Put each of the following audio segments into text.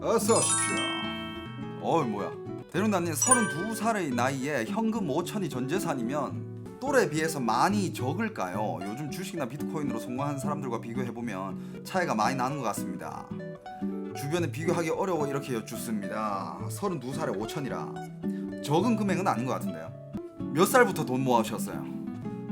어서 오십시오. 어이 뭐야? 대륜나님 32살의 나이에 현금 5천이 전 재산이면 또래에 비해서 많이 적을까요? 요즘 주식이나 비트코인으로 성공한 사람들과 비교해 보면 차이가 많이 나는 것 같습니다. 주변에 비교하기 어려워 이렇게 여쭙습니다. 32살에 5천이라 적은 금액은 아닌 것 같은데요. 몇 살부터 돈 모아오셨어요?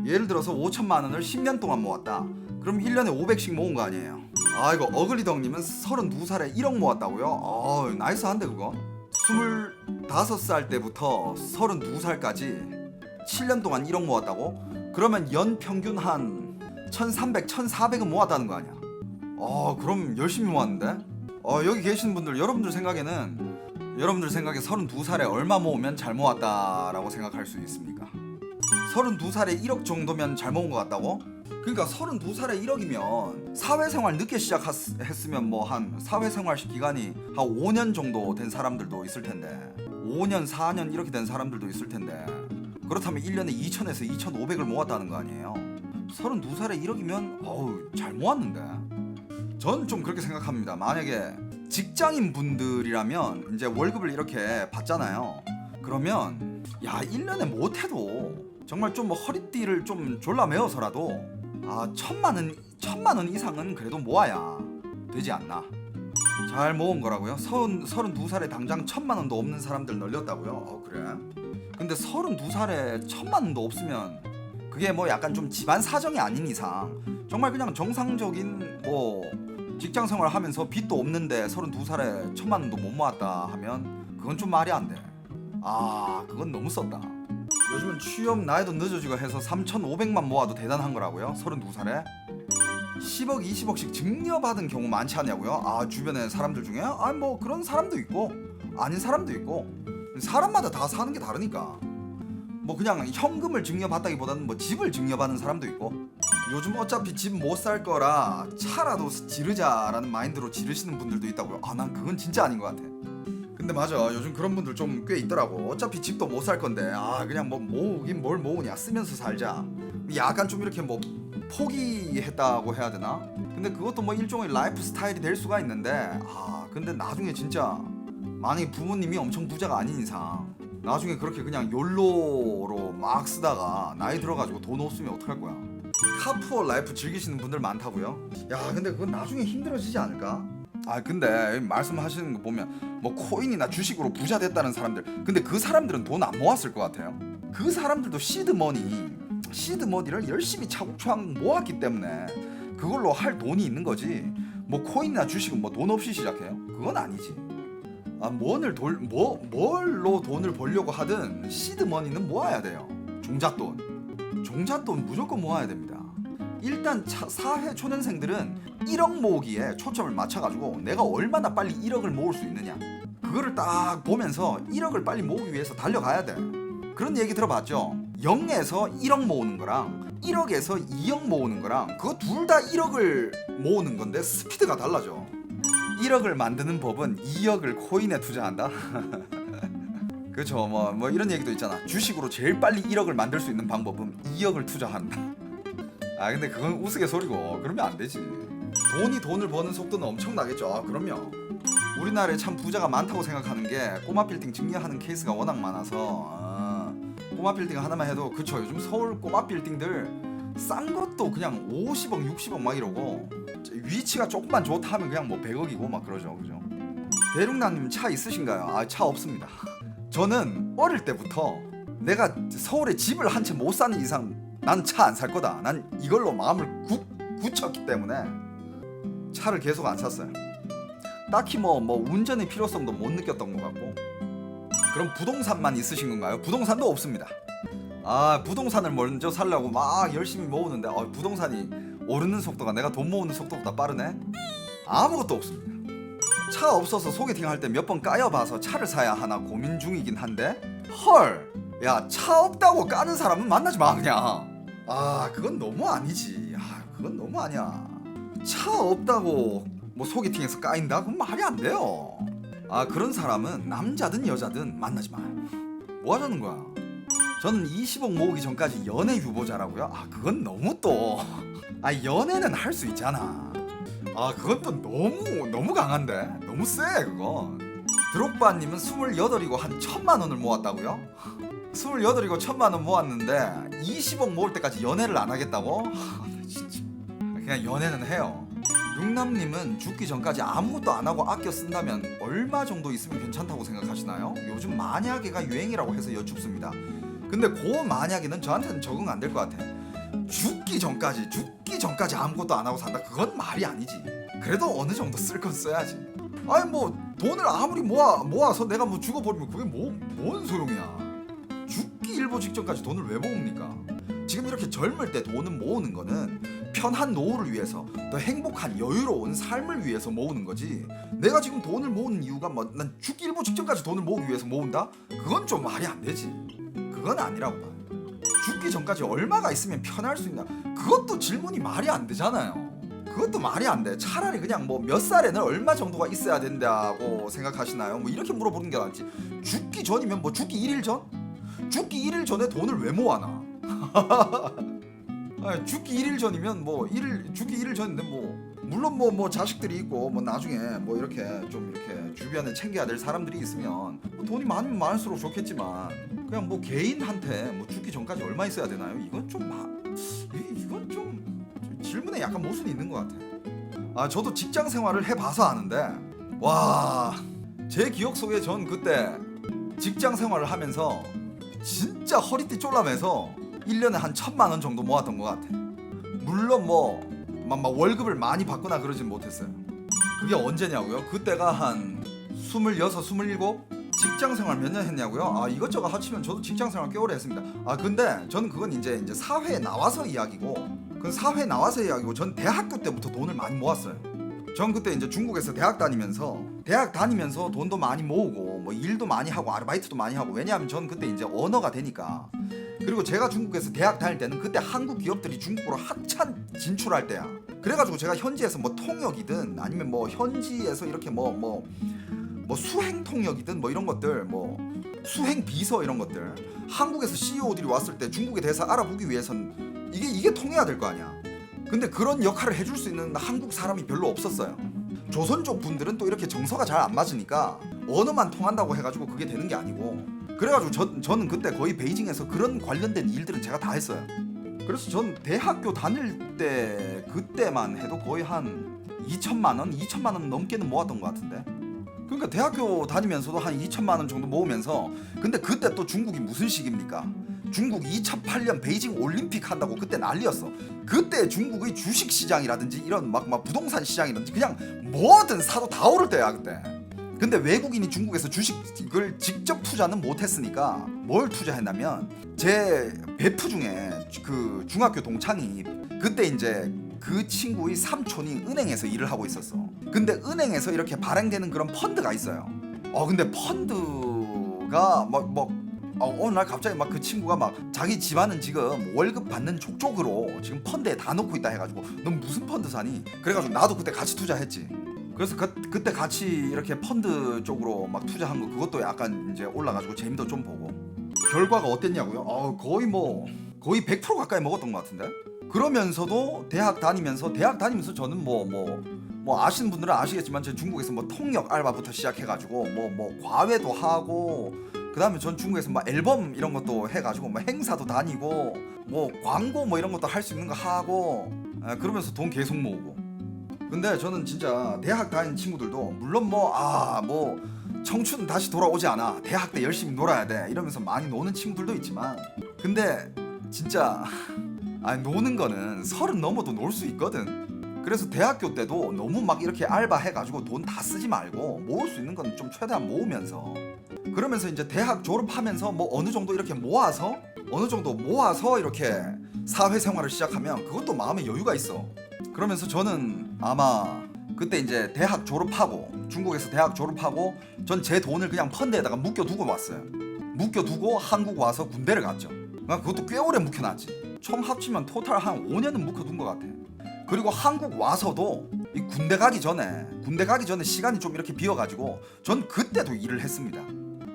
예를 들어서 5천만 원을 10년 동안 모았다. 그럼 1년에 500씩 모은 거 아니에요? 아 이거 어글리덕님은 32살에 1억 모았다고요? 어 나이스한데 그거? 25살 때부터 32살까지 7년 동안 1억 모았다고? 그러면 연 평균 한 1300, 1400은 모았다는 거 아니야? 어 그럼 열심히 모았는데? 어 여기 계신 분들 여러분들 생각에는 여러분들 생각에 32살에 얼마 모으면 잘 모았다라고 생각할 수 있습니까? 32살에 1억 정도면 잘 모은 것 같다고? 그러니까 32살에 1억이면 사회생활 늦게 시작했으면 뭐 한 사회생활 기간이 한 5년 정도 된 사람들도 있을 텐데 5년 4년 이렇게 된 사람들도 있을 텐데 그렇다면 1년에 2천에서 2,500을 모았다는 거 아니에요? 32살에 1억이면 어우 잘 모았는데. 전 좀 그렇게 생각합니다. 만약에 직장인 분들이라면 이제 월급을 이렇게 받잖아요. 그러면 야 1년에 못해도 정말 좀 뭐 허리띠를 좀 졸라 매어서라도 아 천만 원 천만 원 이상은 그래도 모아야 되지 않나 잘 모은 거라고요? 서른 서른 두 살에 당장 천만 원도 없는 사람들 널렸다고요? 어 그래? 근데 서른 두 살에 천만 원도 없으면 그게 뭐 약간 좀 집안 사정이 아닌 이상 정말 그냥 정상적인 뭐 직장 생활 하면서 빚도 없는데 서른 두 살에 천만 원도 못 모았다 하면 그건 좀 말이 안 돼. 아 그건 너무 썼다. 요즘은 취업 나이도 늦어지고 해서 3,500만 모아도 대단한 거라고요? 32살에? 10억, 20억씩 증여받은 경우 많지 않냐고요? 아 주변에 사람들 중에? 아 뭐 그런 사람도 있고 아닌 사람도 있고 사람마다 다 사는 게 다르니까 뭐 그냥 현금을 증여받다기보다는 뭐 집을 증여받는 사람도 있고 요즘 어차피 집 못 살 거라 차라도 지르자라는 마인드로 지르시는 분들도 있다고요? 아 난 그건 진짜 아닌 것 같아 근데 맞아. 요즘 그런 분들 좀 꽤 있더라고. 어차피 집도 못 살 건데. 아 그냥 뭐 모으긴 뭘 모으냐. 쓰면서 살자. 약간 좀 이렇게 뭐 포기했다고 해야 되나? 근데 그것도 뭐 일종의 라이프 스타일이 될 수가 있는데. 아 근데 나중에 진짜 만약에 부모님이 엄청 부자가 아닌 이상 나중에 그렇게 그냥 욜로로 막 쓰다가 나이 들어가지고 돈 없으면 어떡할 거야? 카푸어 라이프 즐기시는 분들 많다고요? 야 근데 그건 나중에 힘들어지지 않을까? 아 근데 말씀하시는 거 보면 뭐 코인이나 주식으로 부자 됐다는 사람들 근데 그 사람들은 돈 안 모았을 것 같아요. 그 사람들도 시드머니 시드머니를 열심히 차곡차곡 모았기 때문에 그걸로 할 돈이 있는 거지. 뭐 코인이나 주식은 뭐 돈 없이 시작해요? 그건 아니지. 아 뭔을 돌 뭐 뭘로 돈을 벌려고 하든 시드머니는 모아야 돼요. 종잣돈. 종잣돈 무조건 모아야 됩니다 일단 차, 사회 초년생들은 1억 모으기에 초점을 맞춰가지고 내가 얼마나 빨리 1억을 모을 수 있느냐. 그거를 딱 보면서 1억을 빨리 모으기 위해서 달려가야 돼. 그런 얘기 들어봤죠? 0에서 1억 모으는 거랑 1억에서 2억 모으는 거랑 그거 둘 다 1억을 모으는 건데 스피드가 달라져. 1억을 만드는 법은 2억을 코인에 투자한다? 그렇죠 뭐, 뭐 이런 얘기도 있잖아. 주식으로 제일 빨리 1억을 만들 수 있는 방법은 2억을 투자한다 아 근데 그건 우스갯소리고 그러면 안 되지. 돈이 돈을 버는 속도는 엄청나겠죠. 아 그럼요. 우리나라에 참 부자가 많다고 생각하는 게 꼬마 빌딩 증여하는 케이스가 워낙 많아서 아, 꼬마 빌딩 하나만 해도 그쵸 요즘 서울 꼬마 빌딩들 싼 것도 그냥 50억 60억 막 이러고 위치가 조금만 좋다 하면 그냥 뭐 100억이고 막 그러죠. 그죠? 대륙남님 차 있으신가요? 아 차 없습니다. 저는 어릴 때부터 내가 서울에 집을 한 채 못 사는 이상 난 차 안 살 거다. 난 이걸로 마음을 굳, 굳혔기 때문에 차를 계속 안 샀어요. 딱히 뭐, 뭐 운전의 필요성도 못 느꼈던 것 같고. 그럼 부동산만 있으신 건가요? 부동산도 없습니다. 아 부동산을 먼저 살려고 막 열심히 모으는데 어, 부동산이 오르는 속도가 내가 돈 모으는 속도보다 빠르네? 아무것도 없습니다. 차 없어서 소개팅 할 때 몇 번 까여봐서 차를 사야 하나 고민 중이긴 한데 헐, 야 차 없다고 까는 사람은 만나지 마 그냥. 아 그건 너무 아니지. 아 그건 너무 아니야. 차 없다고 뭐 소개팅에서 까인다? 그건 말이 안 돼요. 아 그런 사람은 남자든 여자든 만나지 마요. 뭐 하자는 거야? 저는 20억 모으기 전까지 연애 유보자라고요? 아 그건 너무 또. 아 연애는 할 수 있잖아. 아 그건 또 너무 너무 강한데 너무 세 그건 드록바님은 28이고 한 천만 원을 모았다고요? 28이고 천만 원 모았는데 20억 모을 때까지 연애를 안 하겠다고? 진짜. 그냥 연애는 해요. 육남님은 죽기 전까지 아무것도 안 하고 아껴 쓴다면 얼마 정도 있으면 괜찮다고 생각하시나요? 요즘 만약에가 유행이라고 해서 여쭙습니다. 근데 그 만약에는 저한테는 적응 안 될 것 같아. 죽기 전까지 죽기 전까지 아무것도 안 하고 산다. 그건 말이 아니지. 그래도 어느 정도 쓸 건 써야지. 아니 뭐 돈을 아무리 모아 모아서 내가 뭐 죽어버리면 그게 뭐 뭔 소용이야 일보 직전까지 돈을 왜 모읍니까? 지금 이렇게 젊을 때 돈을 모으는 거는 편한 노후를 위해서 더 행복한 여유로운 삶을 위해서 모으는 거지. 내가 지금 돈을 모으는 이유가 뭐 난 죽기 일보 직전까지 돈을 모으기 위해서 모은다? 그건 좀 말이 안 되지. 그건 아니라고 봐. 죽기 전까지 얼마가 있으면 편할 수 있나? 그것도 질문이 말이 안 되잖아요. 그것도 말이 안 돼. 차라리 그냥 뭐 몇 살에는 얼마 정도가 있어야 된다고 생각하시나요? 뭐 이렇게 물어보는 게 낫지. 죽기 전이면 뭐 죽기 1일 전 죽기 1일 전에 돈을 왜 모아놔 아니, 죽기 1일 전이면 뭐 1일 죽기 1일 전인데 뭐 물론 뭐뭐 자식들이 있고 뭐 나중에 뭐 이렇게 좀 이렇게 주변에 챙겨야 될 사람들이 있으면 뭐 돈이 많으면 많을수록 좋겠지만 그냥 뭐 개인한테 뭐 죽기 전까지 얼마 있어야 되나요? 이건 좀 이건 좀 질문에 약간 모순이 있는 것 같아. 아 저도 직장 생활을 해봐서 아는데 와 제 기억 속에 전 그때 직장 생활을 하면서 진짜 허리띠 쫄라매서 1년에 한 천만 원 정도 모았던 것 같아. 물론 뭐 막, 막 월급을 많이 받거나 그러진 못했어요. 그게 언제냐고요? 그때가 한 26, 27? 직장 생활 몇 년 했냐고요? 아 이것저것 합치면 저도 직장 생활 꽤 오래 했습니다. 아 근데 저는 그건 이제 이제 사회에 나와서 이야기고 그건 사회에 나와서 이야기고 전 대학교 때부터 돈을 많이 모았어요. 전 그때 이제 중국에서 대학 다니면서 대학 다니면서 돈도 많이 모으고 뭐 일도 많이 하고 아르바이트도 많이 하고 왜냐하면 전 그때 이제 언어가 되니까 그리고 제가 중국에서 대학 다닐 때는 그때 한국 기업들이 중국으로 한참 진출할 때야. 그래가지고 제가 현지에서 뭐 통역이든 아니면 뭐 현지에서 이렇게 뭐 뭐 뭐 수행 통역이든 뭐 이런 것들 뭐 수행 비서 이런 것들 한국에서 CEO들이 왔을 때 중국에 대해서 알아보기 위해선 이게 이게 통해야 될 거 아니야. 근데 그런 역할을 해줄 수 있는 한국 사람이 별로 없었어요. 조선족 분들은 또 이렇게 정서가 잘 안 맞으니까 언어만 통한다고 해가지고 그게 되는 게 아니고 그래가지고 저, 저는 그때 거의 베이징에서 그런 관련된 일들은 제가 다 했어요. 그래서 전 대학교 다닐 때 그때만 해도 거의 한 2천만 원, 2천만 원 넘게는 모았던 것 같은데. 그러니까 대학교 다니면서도 한 2천만 원 정도 모으면서 근데 그때 또 중국이 무슨 시기입니까? 중국 2008년 베이징 올림픽 한다고 그때 난리였어. 그때 중국의 주식 시장이라든지 이런 막 막 부동산 시장이라든지 그냥 뭐든 사도 다 오를 때야 그때. 근데 외국인이 중국에서 주식을 직접 투자는 못했으니까 뭘 투자했냐면 제 베프 중에 그 중학교 동창이 그때 이제 그 친구의 삼촌이 은행에서 일을 하고 있었어. 근데 은행에서 이렇게 발행되는 그런 펀드가 있어요. 어 근데 펀드가 뭐뭐 어, 어느 날 갑자기 막 그 친구가 막 자기 집안은 지금 월급 받는 족족으로 지금 펀드에 다 넣고 있다 해가지고 넌 무슨 펀드 사니? 그래가지고 나도 그때 같이 투자했지. 그래서 그, 그때 같이 이렇게 펀드 쪽으로 막 투자한 거 그것도 약간 이제 올라가지고 재미도 좀 보고. 결과가 어땠냐고요? 어, 거의 뭐 거의 100% 가까이 먹었던 것 같은데? 그러면서도 대학 다니면서 대학 다니면서 저는 뭐 뭐 뭐 아시는 분들은 아시겠지만 제 중국에서 뭐 통역 알바부터 시작해가지고 뭐뭐 과외도 하고 그 다음에 전 중국에서 막 앨범 이런 것도 해가지고 뭐 행사도 다니고 뭐 광고 뭐 이런 것도 할 수 있는 거 하고 아, 그러면서 돈 계속 모으고 근데 저는 진짜 대학 다닌 친구들도 물론 뭐 아 뭐 청춘 다시 돌아오지 않아. 대학 때 열심히 놀아야 돼. 이러면서 많이 노는 친구들도 있지만. 근데 진짜 아니 노는 거는 서른 넘어도 놀 수 있거든. 그래서 대학교 때도 너무 막 이렇게 알바 해가지고 돈 다 쓰지 말고 모을 수 있는 건 좀 최대한 모으면서. 그러면서 이제 대학 졸업하면서 뭐 어느 정도 이렇게 모아서 어느 정도 모아서 이렇게 사회생활을 시작하면 그것도 마음에 여유가 있어 그러면서 저는 아마 그때 이제 대학 졸업하고 중국에서 대학 졸업하고 전 제 돈을 그냥 펀드에다가 묶여두고 왔어요. 묶여두고 한국 와서 군대를 갔죠. 나 그것도 꽤 오래 묵혀놨지. 총 합치면 토탈 한 5년은 묵혀둔 것 같아. 그리고 한국 와서도 이 군대 가기 전에 군대 가기 전에 시간이 좀 이렇게 비어가지고 전 그때도 일을 했습니다.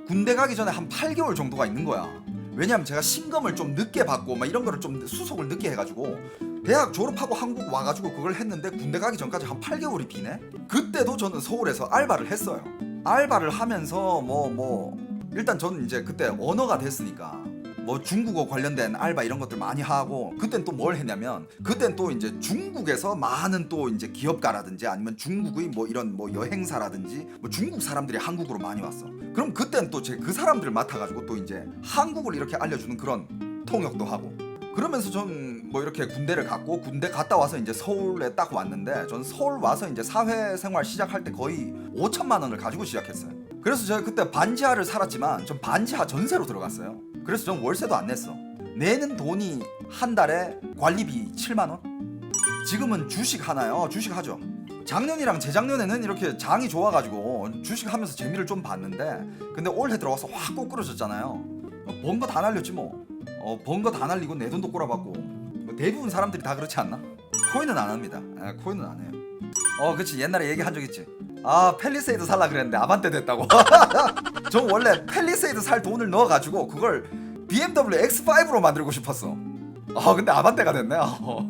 군대 가기 전에 한 8개월 정도가 있는 거야. 왜냐면 제가 신검을 좀 늦게 받고 막 이런 거를 좀 수속을 늦게 해가지고 대학 졸업하고 한국 와가지고 그걸 했는데 군대 가기 전까지 한 8개월이 비네? 그때도 저는 서울에서 알바를 했어요. 알바를 하면서 뭐 뭐 일단 저는 이제 그때 언어가 됐으니까 뭐 중국어 관련된 알바 이런 것들 많이 하고 그땐 또 뭘 했냐면 그땐 또 이제 중국에서 많은 또 이제 기업가라든지 아니면 중국의 뭐 이런 뭐 여행사라든지 뭐 중국 사람들이 한국으로 많이 왔어. 그럼 그땐 또 제 그 사람들을 맡아가지고 또 이제 한국을 이렇게 알려주는 그런 통역도 하고 그러면서 전 뭐 이렇게 군대를 갔고 군대 갔다 와서 이제 서울에 딱 왔는데 전 서울 와서 이제 사회생활 시작할 때 거의 5천만 원을 가지고 시작했어요. 그래서 제가 그때 반지하를 살았지만 전 반지하 전세로 들어갔어요. 그래서 전 월세도 안 냈어. 내는 돈이 한 달에 관리비 7만 원? 지금은 주식 하나요? 주식 하죠. 작년이랑 재작년에는 이렇게 장이 좋아가지고 주식 하면서 재미를 좀 봤는데 근데 올해 들어와서 확 꼬꾸러졌잖아요. 번거다 날렸지 뭐. 어, 번 거 다 날리고 내 돈도 꼬라박고 뭐 대부분 사람들이 다 그렇지 않나? 코인은 안 합니다. 아, 코인은 안 해요. 어, 그치 옛날에 얘기한 적 있지. 아 펠리세이드 살라 그랬는데 아반떼 됐다고. 전 원래 펠리세이드 살 돈을 넣어가지고 그걸 BMW X5로 만들고 싶었어. 아 근데 아반떼가 됐네. 어.